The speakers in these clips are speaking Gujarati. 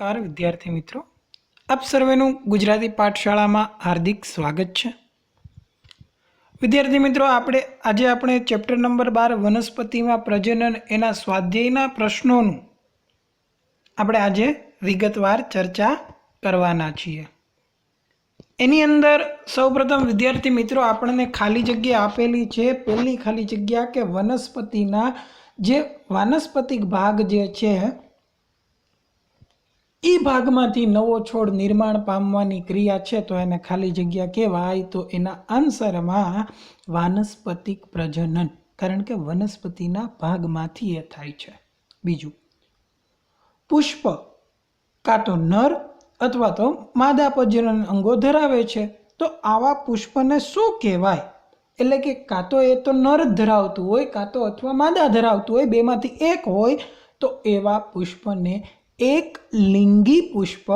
નમસ્કાર, વિદ્યાર્થી મિત્રો. આપ સર્વેનું ગુજરાતી પાઠશાળામાં હાર્દિક સ્વાગત છે. વિદ્યાર્થી મિત્રો, આપણે, આજે આપણે ચેપ્ટર નંબર બાર વનસ્પતિમાં પ્રજનન એના સ્વાધ્યાયના પ્રશ્નોનું આપણે આજે વિગતવાર ચર્ચા કરવાના છીએ. એની અંદર સૌપ્રથમ વિદ્યાર્થી મિત્રો, આપણને ખાલી જગ્યા આપેલી છે. પહેલી ખાલી જગ્યા કે વનસ્પતિના જે વાનસ્પતિક ભાગ જે છે એ ભાગમાંથી નવો છોડ નિર્માણ પામવાની ક્રિયા છે તો એને ખાલી જગ્યા કહેવાય તો એના આન્સરમાં વાનસ્પતિક પ્રજનન, કારણ કે વનસ્પતિના ભાગમાંથી એ થાય છે. બીજું, પુષ્પ કાં તો નર અથવા તો માદા પ્રજનન અંગો ધરાવે છે. તો આવા પુષ્પને શું કહેવાય? એટલે કે કાં તો એ તો નર ધરાવતું હોય, કાં તો અથવા માદા ધરાવતું હોય, બેમાંથી એક હોય, તો એવા પુષ્પને એક લિંગી પુષ્પ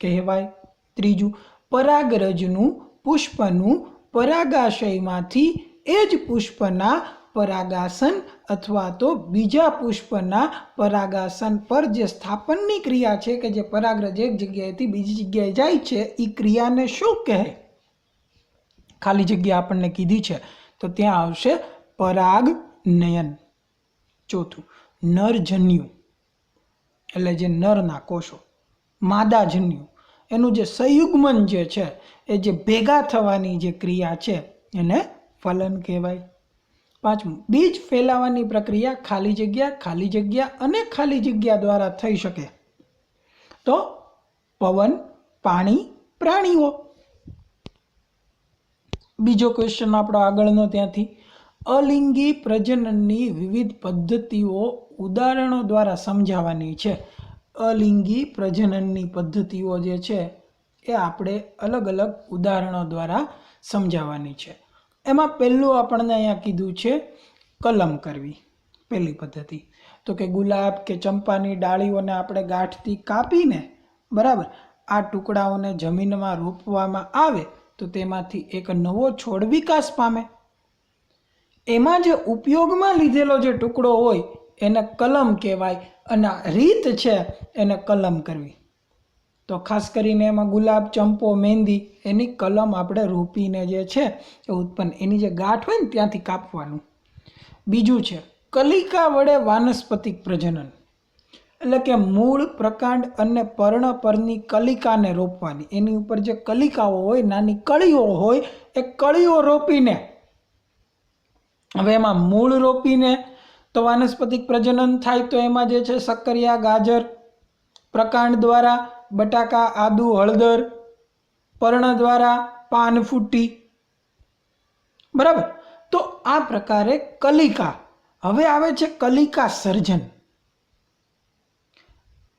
કહેવાય. ત્રીજું, પરાગરજનું પુષ્પનું પરાગાશયમાંથી એ જ પુષ્પના પરાગાસન અથવા તો બીજા પુષ્પના પરાગાસન પર જે સ્થાપનની ક્રિયા છે કે જે પરાગરજ એક જગ્યાએથી બીજી જગ્યાએ જાય છે એ ક્રિયાને શું કહે? ખાલી જગ્યા આપણને કીધી છે, તો ત્યાં આવશે પરાગ નયન ચોથું, નરજન્યુ. એટલે જે નરના કોષો, માદાજન્યુ, એનું જે સંયુગ્મન જે છે, એ જે ભેગા થવાની જે ક્રિયા છે, એને ફલન કહેવાય. પાંચમું, બીજ ફેલાવાની પ્રક્રિયા ખાલી જગ્યા ખાલી જગ્યા અને ખાલી જગ્યા દ્વારા થઈ શકે. તો પવન, પાણી, પ્રાણીઓ. બીજો ક્વેશ્ચન આપણો આગળનો ત્યાંથી અલિંગી પ્રજનનની વિવિધ પદ્ધતિઓ ઉદાહરણો દ્વારા સમજાવવાની છે. અલિંગી પ્રજનનની પદ્ધતિઓ જે છે, એ આપણે અલગ અલગ ઉદાહરણો દ્વારા સમજાવવાની છે. એમાં પહેલું આપણને અહીંયા કીધું છે, કલમ કરવી. પહેલી પદ્ધતિ. તો કે ગુલાબ કે ચંપાની ડાળીઓને આપણે ગાંઠથી કાપીને, બરાબર, આ ટુકડાઓને જમીનમાં રોપવામાં આવે તો તેમાંથી એક નવો છોડ વિકાસ પામે. એમાં જે ઉપયોગમાં લીધેલો જે ટુકડો હોય, એને કલમ કહેવાય અને રીત છે એને કલમ કરવી. તો ખાસ કરીને એમાં ગુલાબ, ચંપો, મહેંદી એની કલમ આપણે રોપીને જે છે એ ઉત્પન્ન, એની જે ગાંઠ હોય ને ત્યાંથી કાપવાનું. બીજું છે, કલિકા વડે વાનસ્પતિક પ્રજનન. એટલે કે મૂળ, પ્રકાંડ અને પર્ણ પરની કલિકાને રોપવાની. એની ઉપર જે કલિકાઓ હોય, નાની કળીઓ હોય, એ કળીઓ રોપીને હવે એમાં મૂળ રોપીને તો વાનસ્પતિક પ્રજનન થાય તો એમાં જે છે સક્કરિયા ગાજર, પ્રકાંડ દ્વારા, બટાકા, આદુ, હળદર, પર્ણ દ્વારા પાન ફૂટી બરાબર? તો આ પ્રકારે કલિકા. હવે આવે છે કલિકા સર્જન.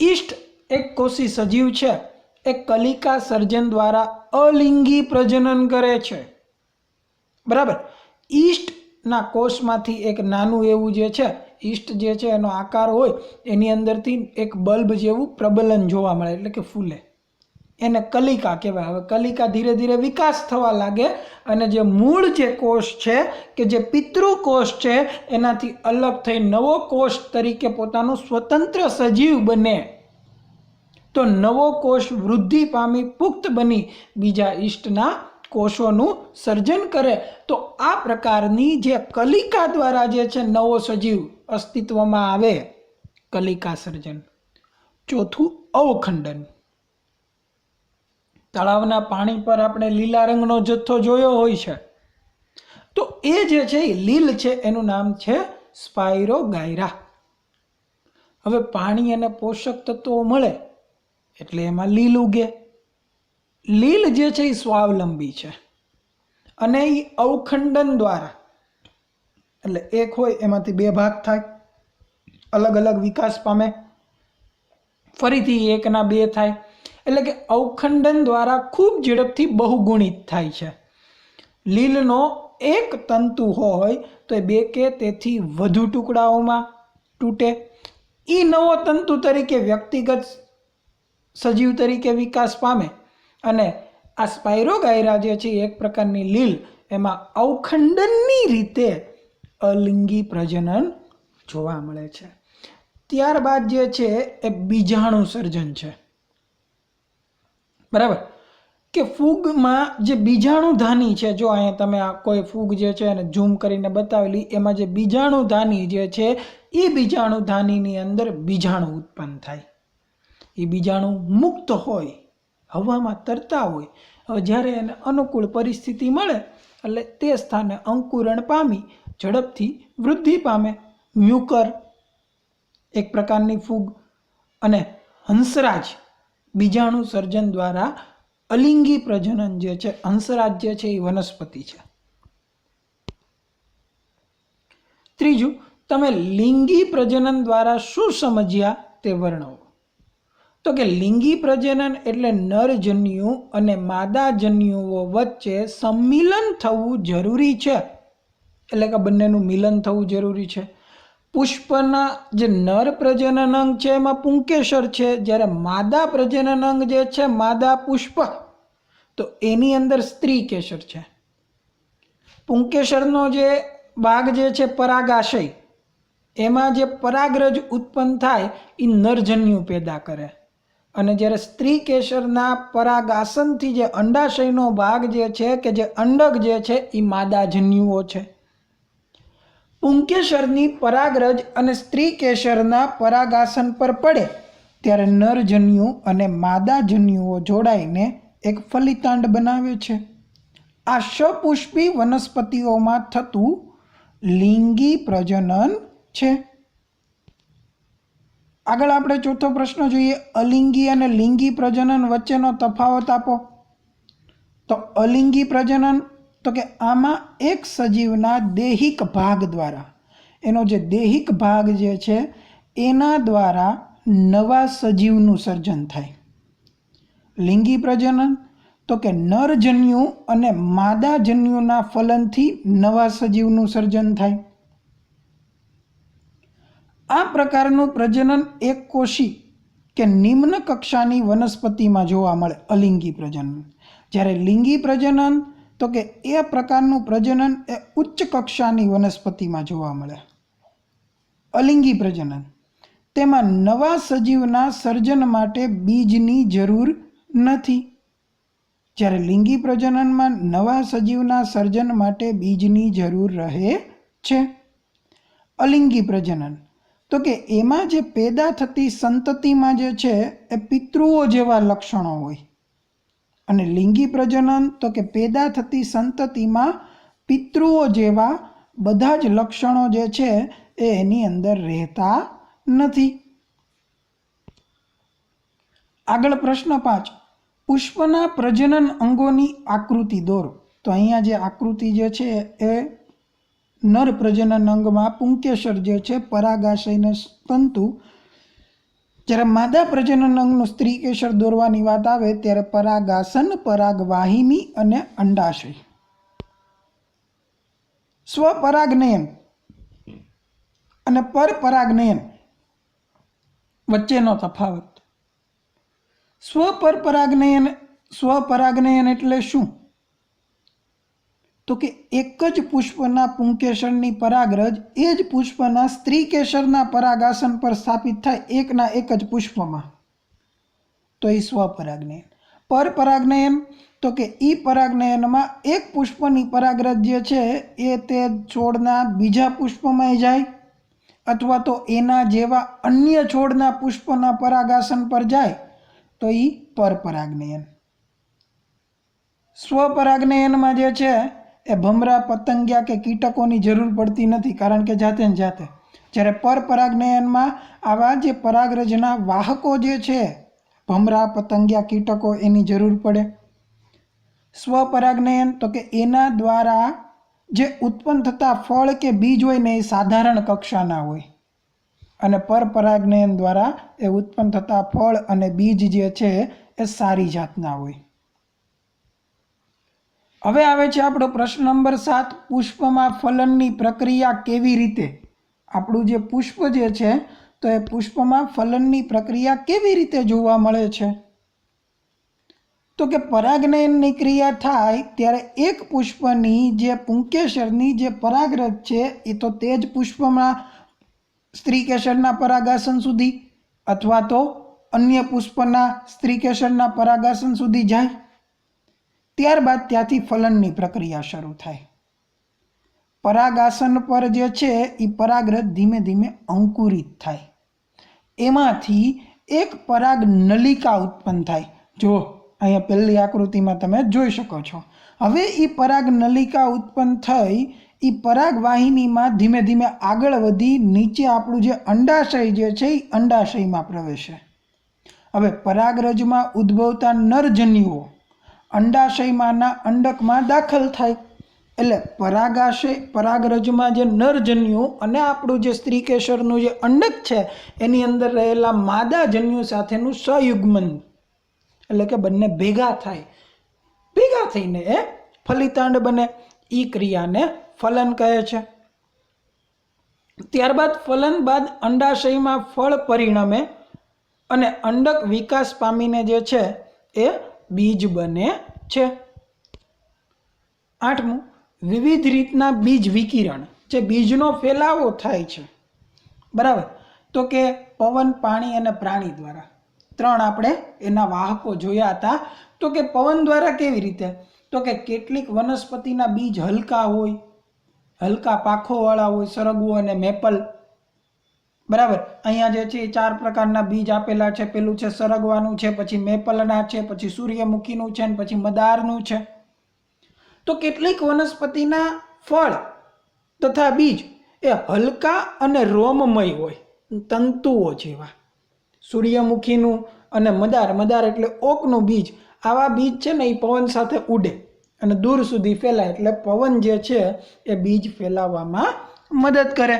ઈષ્ટ એક કોષી સજીવ છે. એ કલિકા સર્જન દ્વારા અલિંગી પ્રજનન કરે છે. બરાબર? ઈષ્ટના કોષમાંથી એક નાનું એવું જે છે, ઈષ્ટ જે છે, એનો આકાર હોય, એની અંદરથી એક બલ્બ જેવું પ્રબલન જોવા મળે, એટલે કે ફૂલે. એને કલિકા કહેવાય. હવે કલિકા ધીરે ધીરે વિકાસ થવા લાગે અને જે મૂળ જે કોષ છે, કે જે પિતૃ કોષ છે, એનાથી અલગ થઈ નવો કોષ તરીકે પોતાનું સ્વતંત્ર સજીવ બને. તો નવો કોષ વૃદ્ધિ પામી પુખ્ત બની બીજા ઈષ્ટના કોષોનું સર્જન કરે, તો આ પ્રકારની જે કલિકા દ્વારા જે છે નવો સજીવ અસ્તિત્વમાં આવે, કલિકા સર્જન. ચોથું અવખંડન. તળાવના પાણી પર આપણે લીલા રંગનો જથ્થો જોયો હોય છે. તો એ જે છે એ લીલ છે, એનું નામ છે સ્પાયરો ગાયરા હવે પાણી અને પોષક તત્વો મળે, એટલે એમાં લીલ ઉગે. લીલ જે છે એ સ્વાવલંબી છે. અને એ અવખંડન દ્વારા, એટલે એક હોય એમાંથી બે ભાગ થાય, અલગ અલગ વિકાસ પામે, ફરીથી એકના બે થાય, એટલે કે અવખંડન દ્વારા ખૂબ ઝડપથી બહુગુણિત થાય છે. લીલનો એક તંતુ હોય તો એ બે કે તેથી વધુ ટુકડાઓમાં તૂટે. એ નવો તંતુ તરીકે વ્યક્તિગત સજીવ તરીકે વિકાસ પામે. અને આ સ્પાયરોગાયરા જે છે, એક પ્રકારની લીલ, એમાં અવખંડનની રીતે અલિંગી પ્રજનન જોવા મળે છે. ત્યારબાદ જે છે, એ બીજાણુ સર્જન છે. બરાબર? કે ફૂગમાં જે બીજાણુધાની છે, જો અહીંયા તમે આ કોઈ ફૂગ જે છે એને ઝૂમ કરીને બતાવેલી, એમાં જે બીજાણુધાની જે છે, એ બીજાણુધાનીની અંદર બીજાણુ ઉત્પન્ન થાય. એ બીજાણુ મુક્ત હોય. હવામાં તરતા હોય. જ્યારે એને અનુકૂળ પરિસ્થિતિ મળે, એટલે તે સ્થાને અંકુરણ પામી, ઝડપથી વૃદ્ધિ પામે. મ્યુકર એક પ્રકારની ફૂગ અને હંસરાજ બીજાણુ સર્જન દ્વારા અલિંગી પ્રજનન જે છે, હંસરાજ જે છે, એ વનસ્પતિ છે. ત્રીજું, તમે લિંગી પ્રજનન દ્વારા શું સમજ્યા તે વર્ણવો. તો કે લિંગી પ્રજનન એટલે નરજન્યુ અને માદાજન્યુઓ વચ્ચે સંમિલન થવું જરૂરી છે. એટલે કે બંનેનું મિલન થવું જરૂરી છે. પુષ્પના જે નર પ્રજનન અંગ છે, એમાં પુંકેસર છે. જ્યારે માદા પ્રજનન અંગ જે છે, માદા પુષ્પ, તો એની અંદર સ્ત્રી કેસર છે. પુંકેસરનો જે ભાગ જે છે, પરાગાશય, એમાં જે પરાગરજ ઉત્પન્ન થાય એ નરજન્યુ પેદા કરે. અને જ્યારે સ્ત્રી કેસરના પરાગાસનથી જે અંડાશયનો ભાગ જે છે કે જે અંડક જે છે, એ માદાજન્યુઓ છે. પુંકેસરની પરાગરજ અને સ્ત્રી કેસરના પરાગાસન પર પડે ત્યારે નરજન્યુ અને માદાજન્યુઓ જોડાઈને એક ફલિતાંડ બનાવે છે. આ સપુષ્પી વનસ્પતિઓમાં થતું લિંગી પ્રજનન છે. આગળ આપણે ચોથો પ્રશ્ન જોઈએ, અલિંગી અને લિંગી પ્રજનન વચ્ચેનો તફાવત આપો. તો અલિંગી પ્રજનન, તો કે આમાં એક સજીવના દેહિક ભાગ દ્વારા, એનો જે દેહિક ભાગ જે છે, એના દ્વારા નવા સજીવનું સર્જન થાય. લિંગી પ્રજનન, તો કે નરજન્યુ અને માદાજન્યુના ફલનથી નવા સજીવનું સર્જન થાય. આ પ્રકારનું પ્રજનન એક કોશી કે નિમ્ન કક્ષાની વનસ્પતિમાં જોવા મળે, અલિંગી પ્રજનન. જ્યારે લિંગી પ્રજનન, તો કે એ પ્રકારનું પ્રજનન એ ઉચ્ચ કક્ષાની વનસ્પતિમાં જોવા મળે. અલિંગી પ્રજનન. તેમાં નવા સજીવના સર્જન માટે બીજની જરૂર નથી. જ્યારે લિંગી પ્રજનનમાં નવા સજીવના સર્જન માટે બીજની જરૂર રહે છે. અલિંગી પ્રજનન. તો કે એમાં જે પેદા થતી સંતતિમાં જે છે, એ પિતૃઓ જેવા લક્ષણો હોય. અને લિંગી પ્રજનન, તો કે પેદા થતી સંતતિમાં પિતૃઓ જેવા બધા જ લક્ષણો જે છે, એ એની અંદર રહેતા નથી. આગળ પ્રશ્ન પાંચ. પુષ્પના પ્રજનન અંગોની આકૃતિ દોરો. તો અહીંયા જે આકૃતિ જે છે, એ નર પ્રજનન અંગમાં પુંકેસર જે છે, પરાગાશયને તંતુ. જ્યારે માદા પ્રજનન અંગનું સ્ત્રી કેસર દોરવાની વાત આવે, ત્યારે પરાગાસન, પરાગવાહિની અને અંડાશય. સ્વપરાગનયન અને પરપરાગનયન વચ્ચેનો તફાવત. સ્વપરપરાગનયન, સ્વપરાગનયન એટલે શું? તો કે એક જ પુષ્પના પુંકેસરની પરાગરજ એ જ પુષ્પના સ્ત્રી કેસરના પરાગાસન પર સ્થાપિત થાય એકના એક જ પુષ્પમાં. તો એ સ્વપરાગનયન પરપરાગનયન તો કે ઈ પરાગનયનમાં એક પુષ્પની પરાગરજ જે છે એ તે છોડના બીજા પુષ્પમાં જાય અથવા તો એના જેવા અન્ય છોડના પુષ્પના પરાગાસન પર જાય તો એ પરપરાગનયન સ્વપરાગનયનમાં જે છે એ ભમરા પતંગિયા કે કીટકોની જરૂર પડતી નથી, કારણ કે જાતે ને જાતે. જ્યારે પરપરાગનયનમાં આવા જે પરાગરજના વાહકો જે છે, ભમરા, પતંગિયા, કીટકો એની જરૂર પડે. સ્વપરાગનયન તો કે એના દ્વારા જે ઉત્પન્ન થતા ફળ કે બીજ હોય ને એ સાધારણ કક્ષાના હોય. અને પરપરાગનયન દ્વારા એ ઉત્પન્ન થતા ફળ અને બીજ જે છે, એ સારી જાતના હોય. હવે આવે છે આપણો પ્રશ્ન નંબર સાત, પુષ્પમાં ફલનની પ્રક્રિયા કેવી રીતે? આપણું જે પુષ્પ જે છે, તો એ પુષ્પમાં ફલનની પ્રક્રિયા કેવી રીતે જોવા મળે છે? તો કે પરાગનયનની ક્રિયા થાય ત્યારે એક પુષ્પની જે પુંકેસરની જે પરાગરજ છે, એ તો તે જ પુષ્પમાં સ્ત્રી કેસરના પરાગાસન સુધી અથવા તો અન્ય પુષ્પના સ્ત્રીકેશરના પરાગાસન સુધી જાય? ત્યારબાદ ત્યાંથી ફલનની પ્રક્રિયા શરૂ થાય. પરાગાસન પર જે છે એ પરાગરજ ધીમે ધીમે અંકુરિત થાય. એમાંથી એક પરાગ નલિકા ઉત્પન્ન થાય. જો, અહીંયા પહેલી આકૃતિમાં તમે જોઈ શકો છો. હવે એ પરાગ નલિકા ઉત્પન્ન થઈ એ પરાગ વાહિનીમાં ધીમે ધીમે આગળ વધી, નીચે આપણું જે અંડાશય જે છે એ અંડાશયમાં પ્રવેશે. હવે પરાગરજમાં ઉદ્ભવતા નરજન્યુઓ અંડાશયમાંના અંડકમાં દાખલ થાય. એટલે પરાગાશય, પરાગરજમાં જે નરજન્યુ અને આપણું જે સ્ત્રીકેસરનું જે અંડક છે, એની અંદર રહેલા માદા જન્યુ સાથેનું સયુગ્મન. એટલે કે બંને ભેગા થાય. ભેગા થઈને એ ફલિતાંડ બને. એ ક્રિયાને ફલન કહે છે. ત્યારબાદ ફલન બાદ અંડાશયમાં ફળ પરિણમે અને અંડક વિકાસ પામીને જે છે, એ બીજ બને છે. આઠમું, વિવિધ રીતના બીજ વિકિરણ જે બીજનો ફેલાવો થાય છે. બરાબર? તો કે પવન, પાણી અને પ્રાણી દ્વારા. ત્રણ આપણે એના વાહકો જોયા હતા. તો કે પવન દ્વારા કેવી રીતે? તો કે કેટલીક વનસ્પતિના બીજ હલકા હોય, હલકા પાખોવાળા હોય, સરગવો અને મેપલ. બરાબર? અહીંયા જે છે એ ચાર પ્રકારના બીજ આપેલા છે. પેલું છે સરગવાનું છે, પછી મેપલના છે, પછી સૂર્યમુખીનું છે અને પછી મદારનું છે. તો કેટલીક વનસ્પતિના ફળ તથા બીજ એ હલકા અને રોમમય હોય, તંતુઓ જેવા. સૂર્યમુખીનું અને મદાર મદાર એટલે ઓકનું બીજ. આવા બીજ છે ને એ પવન સાથે ઉડે અને દૂર સુધી ફેલાય એટલે પવન જે છે એ બીજ ફેલાવવામાં મદદ કરે.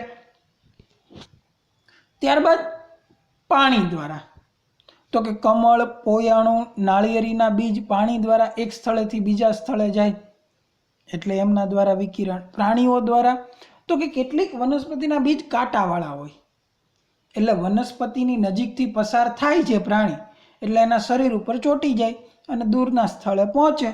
ત્યારબાદ પાણી દ્વારા. તો કે કમળ, પોયાણું, નાળિયેરીના બીજ પાણી દ્વારા એક સ્થળેથી બીજા સ્થળે જાય. એટલે એમના દ્વારા વિકિરણ. પ્રાણીઓ દ્વારા તો કે કેટલીક વનસ્પતિના બીજ કાંટાવાળા હોય. એટલે વનસ્પતિની નજીકથી પસાર થાય છે પ્રાણી, એટલે એના શરીર ઉપર ચોંટી જાય અને દૂરના સ્થળે પહોંચે.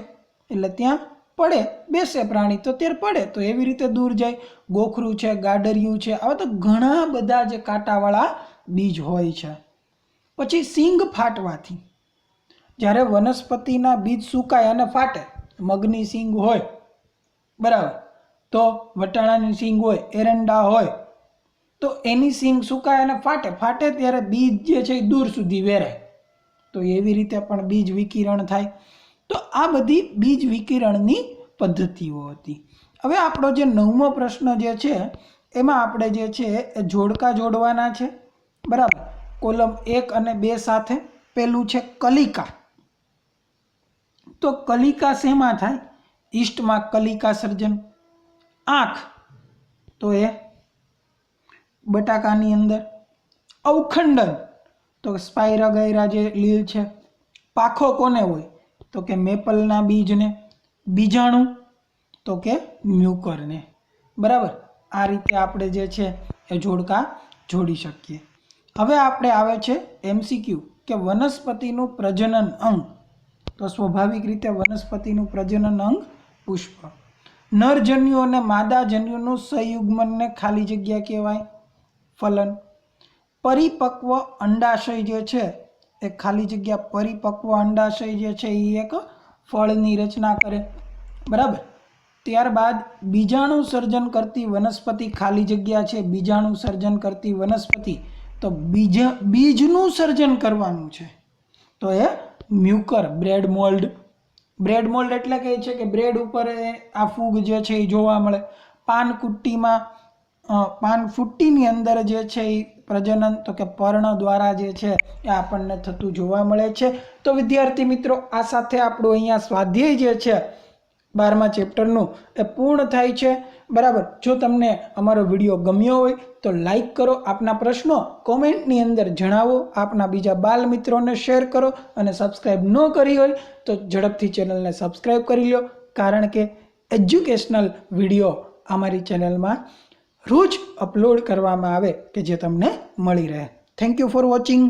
એટલે ત્યાં પડે, બેસે પ્રાણી, તો ત્યારે પડે, તો એવી રીતે દૂર જાય. ગોખરું છે, ગાડરિયું છે, આવા તો ઘણા બધા જે કાંટાવાળા બીજ હોય છે. પછી સિંગ ફાટવાથી. જ્યારે વનસ્પતિના બીજ સુકાય અને ફાટે, મગની સિંગ હોય, બરાબર. તો વટાણાની સિંગ હોય, એરંડા હોય, તો એની સિંગ સુકાય અને ફાટે. ફાટે ત્યારે બીજ જે છે એ દૂર સુધી વેરાય. તો એવી રીતે પણ બીજ વિકિરણ થાય. તો આ બધી બીજ વિકિરણની પદ્ધતિઓ હતી. હવે આપણો જે નવમો પ્રશ્ન જે છે, એમાં આપણે જે છે એ જોડકા જોડવાના છે. બરાબર? કોલમ એક અને બે સાથે. પેલું છે કલિકા. તો કલિકા શેમાં થાય? ઈસ્ટમાં કલિકા સર્જન. આંખ. તો એ બટાકાની અંદર. અવખંડન. તો સ્પાયરાગાયરા જે લીલ છે. પાખો કોને હોય? તો કે મેપલના બીજને બીજાણું, તો કે મ્યુકરને. બરાબર? આ રીતે આપણે જે છે એ જોડકા જોડી શકીએ. હવે આપણે આવે છે એમસીક્યુ કે વનસ્પતિનું પ્રજનન અંગ. તો સ્વાભાવિક રીતે વનસ્પતિનું પ્રજનન અંગ પુષ્પ. નરજન્યુ અને માદાજન્યુનું સંયુગ્મનને ખાલી જગ્યા કહેવાય. ફલન. પરિપક્વ અંડાશય જે છે એ ખાલી જગ્યા પરિપક્વ અંડાશય જે છે એ એક ફળની રચના કરે. બરાબર? ત્યારબાદ બીજાણુ સર્જન કરતી વનસ્પતિ ખાલી જગ્યા છે, બીજાણુ સર્જન કરતી વનસ્પતિ. તો બીજ, બીજનું સર્જન કરવાનું છે. તો એ mucor, bread mould. Bread mould એટલે કે છે કે બ્રેડ ઉપર આ ફૂગ જે છે એ જોવા મળે. પાન કુટ્ટીમાં પાન ફૂટ્ટીની અંદર જે છે એ પ્રજનન, તો કે પર્ણ દ્વારા જે છે એ આપણને થતું જોવા મળે છે. તો વિદ્યાર્થી મિત્રો, આ સાથે આપણું અહીંયા સ્વાધ્યાય જે છે, બારમા ચેપ્ટરનું, એ પૂર્ણ થાય છે. બરાબર? જો તમને અમારો વીડિયો ગમ્યો હોય, તો લાઈક કરો, આપના પ્રશ્નો કોમેન્ટની અંદર જણાવો, આપના બીજા બાલ મિત્રોને શેર કરો અને સબસ્ક્રાઈબ ન કરી હોય, તો ઝડપથી ચેનલને સબસ્ક્રાઈબ કરી લો. કારણ કે એજ્યુકેશનલ વીડિયો અમારી ચેનલમાં રોજ અપલોડ કરવામાં આવે કે જે તમને મળી રહે. Thank you for watching